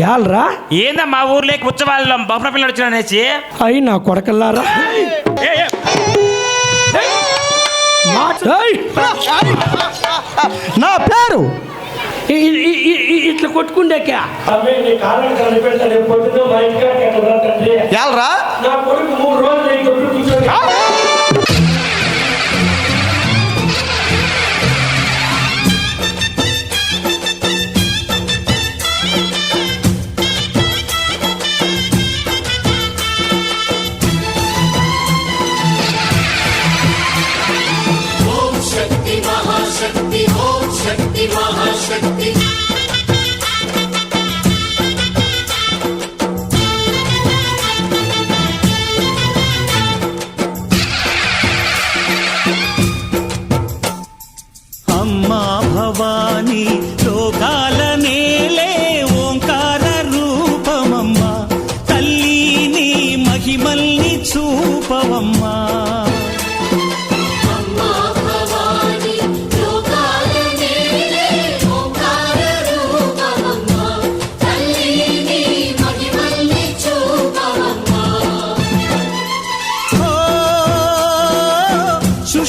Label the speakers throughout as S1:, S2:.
S1: యాలరా?
S2: ఏందా మా ఊర్లోకి ఉత్సవాల్లో బొమ్మల పిల్లలు వచ్చిన అనేసి?
S1: అయి నా కొడకల్లారా!
S3: నా పేరు?
S1: ఇట్లా కొట్టుకుండేకా?
S3: ఎల్రా
S1: నా కొడుకు మూడు రోజులు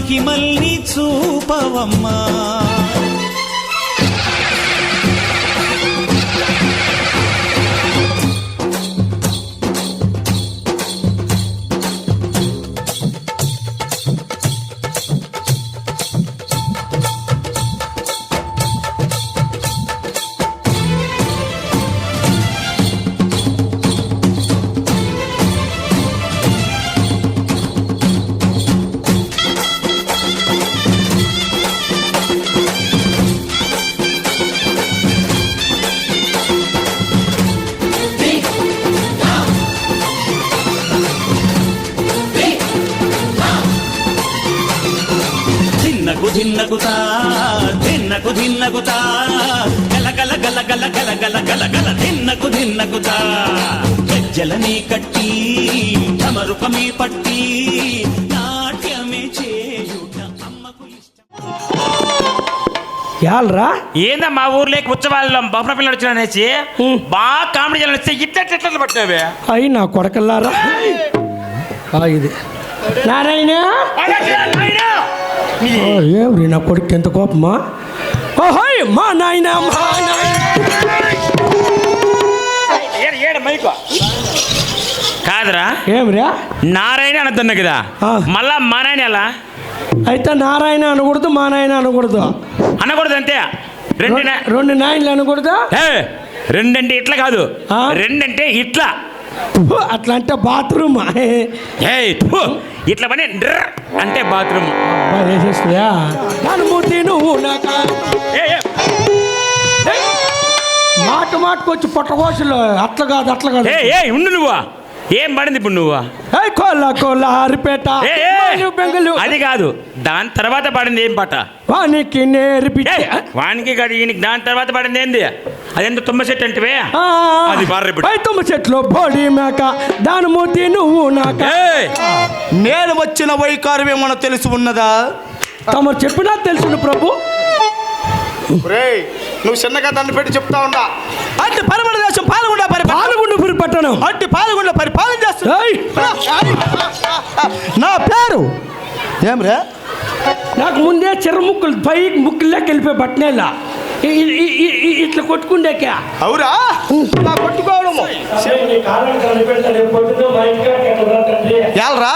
S4: మహిమల్ని చూపవమ్మా. కుధిన్నగుతా దిన్న కుదిన్నగుతా గల గల గల గల గల గల గల గల గలగల ధిన్నకు జల గజ్జలనే కట్టి తమరుపమే పట్టి నాట్యమే చేయుట అమ్మకు ఇష్టం.
S1: యాలరా?
S2: ఏందమ్మా ఊర్లోకి ఉత్సవాల్లో బొమ్మల పిల్లలు వచ్చిన అనేసి? బాగా కామెడీ చేయాలని వస్తే ఇట్లా ఎట్లా పట్టినవే?
S1: అయి నా కొడకల్లారా? ఇది. నారాయణ! ఓ, ఏమిరి నా కొడుకు ఎంత కోపమా? ఓహోయ్ మా నాయన మా నాయన.
S2: మైకు. కాదురా.
S1: ఏమిరా?
S2: నారాయణ అనొద్దున్నా కదా. మళ్ళా మా నాయన ఎలా?
S1: అయితే నారాయణ అనకూడదు మా నాయన అనకూడదు.
S2: అనకూడదు అంతే. రెండు
S1: రెండు నాయనలు అనకూడదు?
S2: రెండంటే ఇట్లా కాదు? రెండంటే ఇట్లా.
S1: అట్లా అంటే బాత్రూమ్.
S2: ఇట్లా పని అంటే బాత్రూమ్.
S1: మాట మాటకు వచ్చి పొట్టకోసలు అట్లా కాదు అట్లా కాదు.
S2: ఏ ఉండు నువ్వు? ఏం పడింది ఇప్పుడు నువ్వు? ఏ,
S1: బెంగళూరు,
S2: అది కాదు దాని తర్వాత పడింది ఏం పాట?
S1: వానికి నేర్పించే
S2: ఏయ్, వానికి కాదు దాని తర్వాత పడింది ఏంది? అదెంత తుమ్మ చెట్టు అంటే
S1: ఆ,
S2: అది
S1: తుమ్మ చెట్లు బోడి మేక దాని మూతి నువ్వు నాక.
S3: నేను వచ్చిన వైకారం ఏమన్నా తెలిసి ఉన్నదా?
S1: తమరు చెప్పినా తెలుసును ప్రభు.
S3: రేయ్ నువ్వు చిన్నగా దాన్ని పెట్టి చెప్తా ఉండా అట్టి పరమణ దేశం పాల్గొండ పరి
S1: పాలగుండుపురి పట్టణం
S3: అట్టి పాల్గొండ పరిపాలన చేస్తున్నా.
S1: ఏయ్,
S3: నా పేరు? ఏం రే?
S1: నాకు ముందే చెర్ర ముక్కులు పై ముక్కుల్లోకి వెళ్ళిపోయి బట్టనేలా ఇట్లా కొట్టుకుండేక.
S3: అవురా? నా కొట్టుకోవడము ఏలరా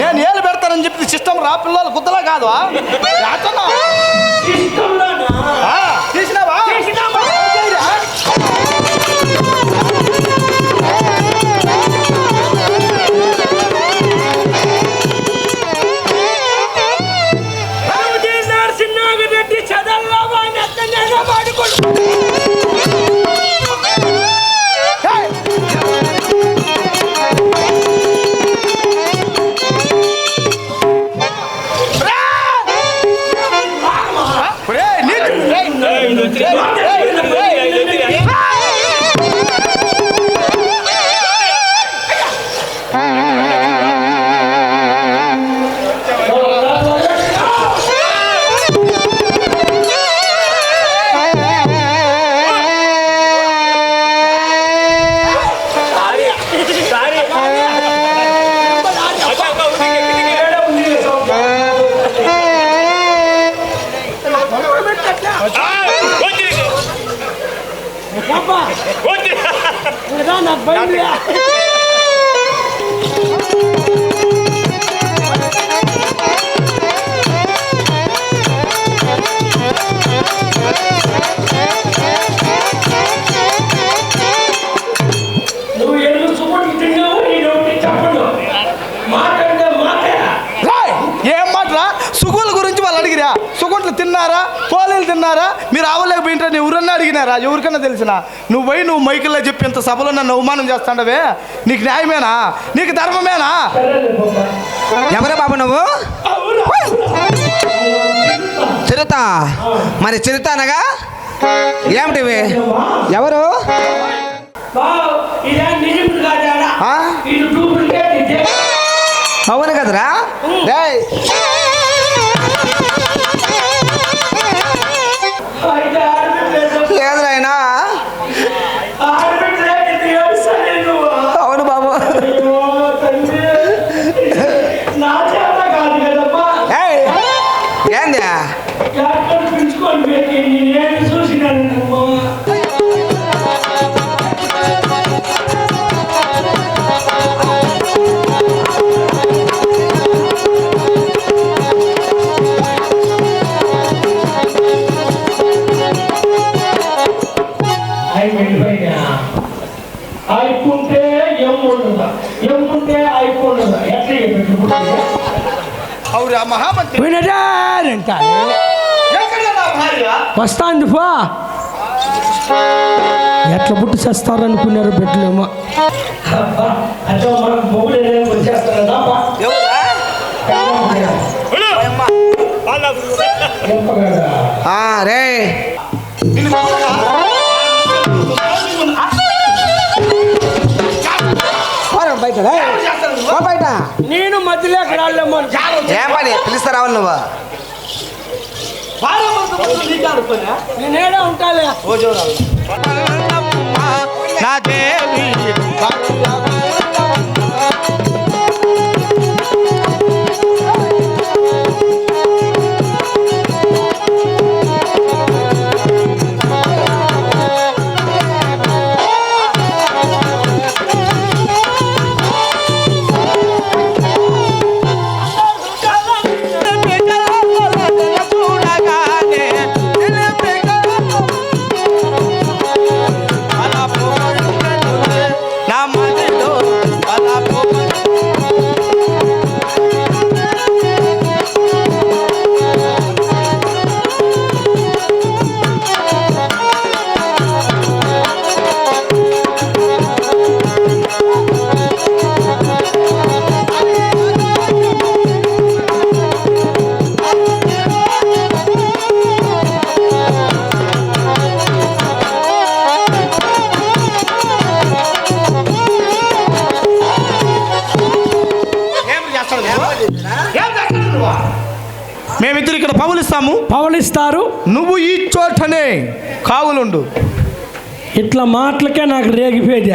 S3: నేను ఏళ్ళు పెడతానని చెప్పి సిస్టమ్ రా పిల్లలు గుద్దలా కాదు నాకు
S1: భయం లే.
S3: ఏం మాటరా సుగుల గురించి వాళ్ళు అడిగిరా? సుగుంట్లు తిన్నారా? పోలీలు తిన్నారా? మీరు ఆవలేకపోయింటారా నీ ఊరన్నా అడిగినారా? ఎవరికన్నా తెలిసినా? నువ్వు పోయి నువ్వు మైకిల్లో చెప్పి ఇంత సభలో నన్ను అవమానం చేస్తాండవే? నీకు న్యాయమేనా? నీకు ధర్మమేనా?
S5: ఎవరే బాబు నువ్వు? చిరుత. మరి చిరుత అనగా? ఏమిటివి? ఎవరు? అవును కదరా.
S1: వస్తాంది పో. ఎట్లా పుట్టి చేస్తారు అనుకున్నారు బిడ్డలేమో
S5: రే. బయట
S1: నేను మధ్యలోకి రాలేమో
S5: ఏం పని? పిలుస్తా రావాలి నువ్వు?
S1: నేనేడే ఉంటాలే.
S3: నా దేవి
S1: పవలిస్తారు
S3: నువ్వు ఈ చోటనే కావులుండు.
S1: ఇట్లా మాటలకే నాకు రేగిపోయేది.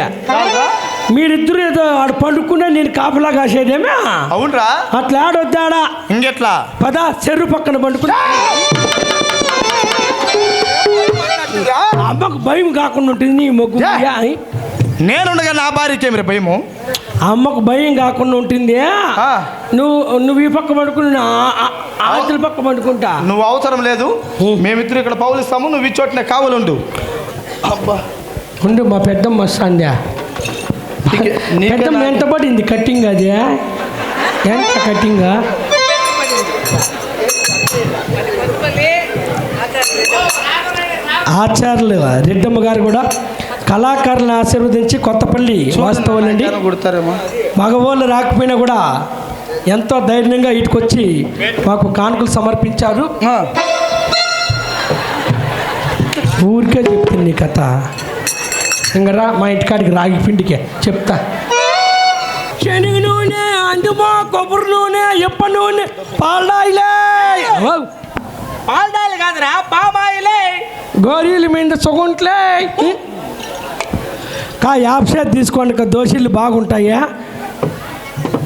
S1: మీరిద్దరు ఏదో ఆడ పండుకునే నేను కాపలా కాసేదేమే?
S3: అవునరా.
S1: అట్లా ఆడొద్దాడా?
S3: ఇంకెట్లా?
S1: పద చెరువు పక్కన పండుకుని అమ్మకు భయం కాకుండా ఉంటుంది నీ మొగ్గు?
S3: నేనుండగా నా భార్యకేమిరా భయము?
S1: అమ్మకు భయం కాకుండా ఉంటుంది. నువ్వు నువ్వు ఈ పక్క పడుకుని పక్క పడుకుంటా.
S3: నువ్వు అవసరం లేదు. మేమిద్దరు ఇక్కడ పౌలిస్తాము నువ్వు ఈ చోటనే కావులుండు. అబ్బా.
S1: ఉండు మా పెద్దమ్మ వస్తాందా. పెద్దమ్మ ఎంత పడింది కట్టింగ్ అది? ఎంత కట్టింగ్ ఆచార్యులు రెడ్డమ్మ గారు కూడా కళాకారులను ఆశీర్వదించి కొత్తపల్లి వాస్తవాలండి. మగవాళ్ళు రాకపోయినా కూడా ఎంతో ధైర్యంగా ఇటుకొచ్చి మాకు కానుకలు సమర్పించారు. ఊరికే చెప్తుంది నీ కథ. ఇంకరా మా ఇంటికాడికి రాగి పిండికే. చెప్తా. శనగ నూనె అందుమో కొబ్బరి నూనె ఎప్ప నూనె పాలడాయిలే.
S2: పాలడాయిలు కాదురా పామాయిలే.
S1: గోరీల మీద సుగుంట్లే. కా యాప్షేట్ తీసుకోండి కా దోశలు బాగుంటాయా?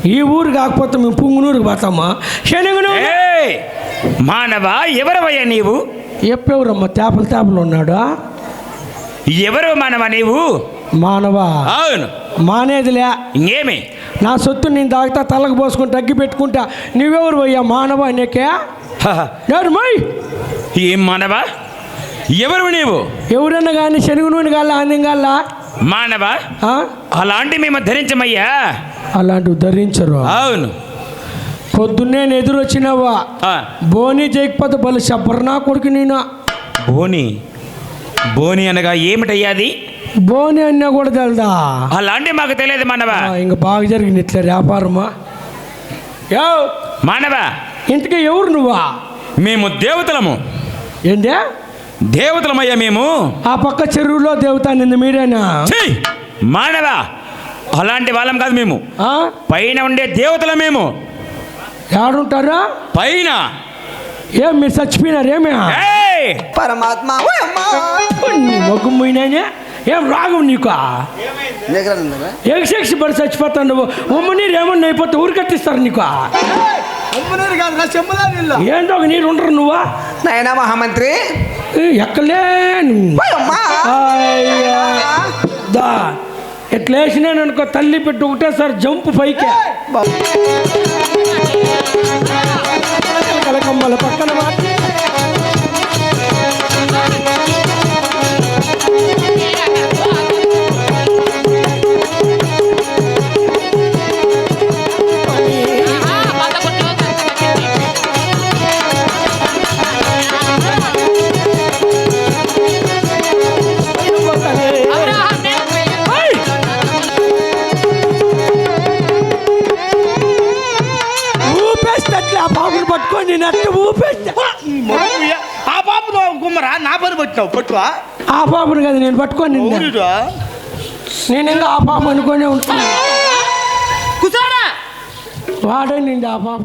S1: ఈ ఊరు కాకపోతే మేము పుంగునూరుకి పోతామా? శనగ నూనె
S2: ఏయ్! మానవ ఎవరవయ్యా నీవు?
S1: ఎప్పెవరమ్మా? తేపలు తేపలు ఉన్నాడు?
S2: ఎవరు మానవ నీవు?
S1: మానవా?
S2: అవును.
S1: మానేదిలే.
S2: ఇంకేమి?
S1: నా సొత్తు నేను తాగుతా తలకు పోసుకుని తగ్గి పెట్టుకుంటా. నువ్వెవరు పోయా మానవ నీకే?
S2: ఏం మానవ? ఎవరు నీవు?
S1: ఎవరన్నా కానీ శనగ నూనె గాల అందం గాల
S2: మానవ? అలాంటి మేము ధరించమయ్యా?
S1: అలాంటివి ధరించరు.
S2: అవును.
S1: పొద్దున్నే ఎదురు వచ్చినావా
S2: ఆ,
S1: బోని చేయకపోతే బలి చెప్పరు కొడుకు నేను?
S2: బోని? బోని అనగా ఏమిటయ్యాది
S1: బోని అన్నా కూడా తెలదా?
S2: అలాంటి మాకు తెలియదు మానవ.
S1: ఇంక బాగా జరిగింది ఇట్లా వ్యాపారమా? యో!
S2: మానవ
S1: ఇంతకీ ఎవరు నువ్వా?
S2: మేము దేవతలము.
S1: ఏందే?
S2: దేవతలమయ్యా మేము.
S1: ఆ పక్క చెరువులో దేవతా నిన్న మీరేనా?
S2: ఛీ! మానవ? అలాంటి వాళ్ళం కాదు మేము.
S1: ఆ?
S2: పైన ఉండే దేవతల మేము.
S1: ఎవరుంటారా
S2: పైన.
S1: ఏం మీరు చచ్చిపోయినారు ఏమే!
S5: పరమాత్మ.
S1: ఏం రాగం నీకు? ఎగ్సెక్స్ పడి చచ్చిపోతాను నువ్వు ఉమ్మ నీరు ఏమన్నా అయిపోతే ఊరు కట్టిస్తారు నీకు ఏందో ఒక నీరు ఉండరు నువ్వా?
S5: నాయనా మహామంత్రి.
S1: ఎక్కలే
S5: ఓ అమ్మా.
S1: అయ్యా. దా. ఎట్లా వేసినాను అనుకో తల్లి పెట్టి ఒకటేసారి జంపు పైకి. కలకమ్మల పక్కన మాట
S3: పట్టినావు పట్టువా
S1: ఆ బాబుని కదా నేను పట్టుకొని.
S3: ఊరిరా
S1: నేను ఇంకా ఆ పాప అనుకునే ఉంటాను వాడే నిండి ఆ పాప